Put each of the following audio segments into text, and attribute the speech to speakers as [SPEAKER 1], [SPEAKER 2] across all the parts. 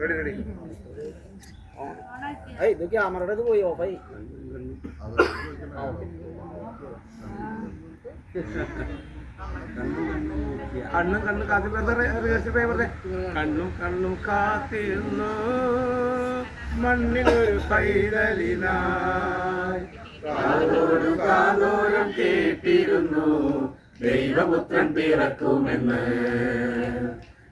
[SPEAKER 1] Ready ready
[SPEAKER 2] ഇത് ക്യാമറയുടെ ഇത് പോയി ഓഫായി
[SPEAKER 1] കണ്ണും കണ്ണും കാത്തി കണ്ണും കണ്ണും കാത്തിരുന്നു. മണ്ണിലൊരു പൈതലിനായി. കാതോരം കേട്ടിരുന്നു. ദൈവപുത്രൻ പിറക്കുമെന്ന്.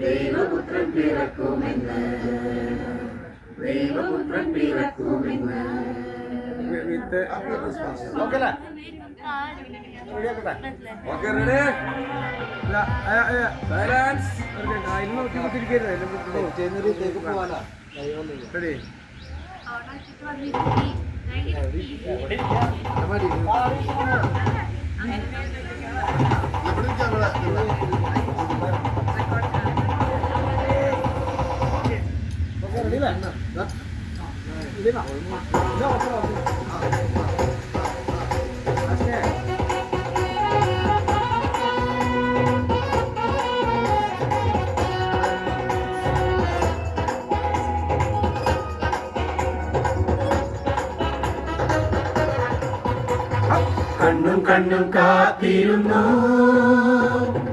[SPEAKER 1] ദൈവപുത്രൻ പിറക്കുമെന്ന്. ദൈവപുത്രൻ പിറക്കുമെന്ന്. വിത്ത് കണ്ണും കണ്ണും കാത്തിരുന്നു.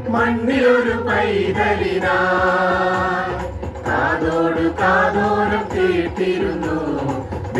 [SPEAKER 1] മണ്ണിലൊരു പൈതലിനാ കാതോട് കാതോരം കേട്ടിരുന്നു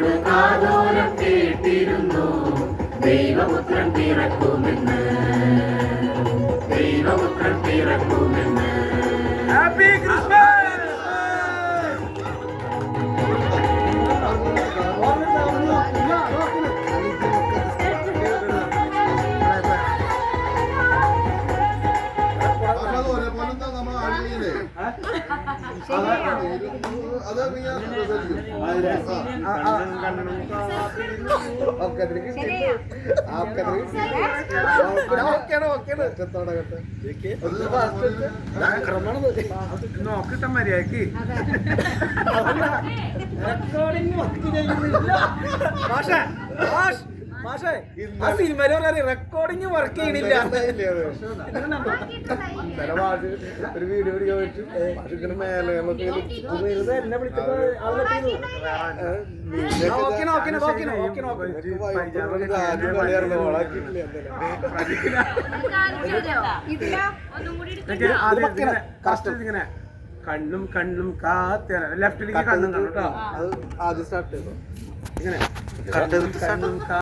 [SPEAKER 1] കാതോട് കാതോരം കേട്ടിരുന്നു. ദൈവപുത്രൻ പിറക്കുമെന്ന്. ദൈവപുത്രൻ പിറക്കുമെന്ന്. ഹാപ്പി ക്രിസ്മസ് നോക്കിട്ട മര്യാദയ്ക്ക്.
[SPEAKER 2] റെക്കോർഡിംഗ് വർക്ക് ചെയ്യണില്ല. ഒരു വീഡിയോ എടുക്കാൻ വെച്ച് അതിങ്ങനെ മേലെ നമുക്ക് വെറുതെ എന്നെ വിളിച്ചപ്പോ ഓക്കെ ഓക്കെ ഓക്കെ ഓക്കെ
[SPEAKER 1] ഇങ്ങനെ കണ്ണും കണ്ണും കാത്ത ലെഫ്റ്റിലേക്ക് കണ്ണും കണ്ടു കേട്ടോ.
[SPEAKER 2] അത് ആദ്യം സ്റ്റാർട്ട്
[SPEAKER 1] ഇങ്ങനെ കണ്ണും കാ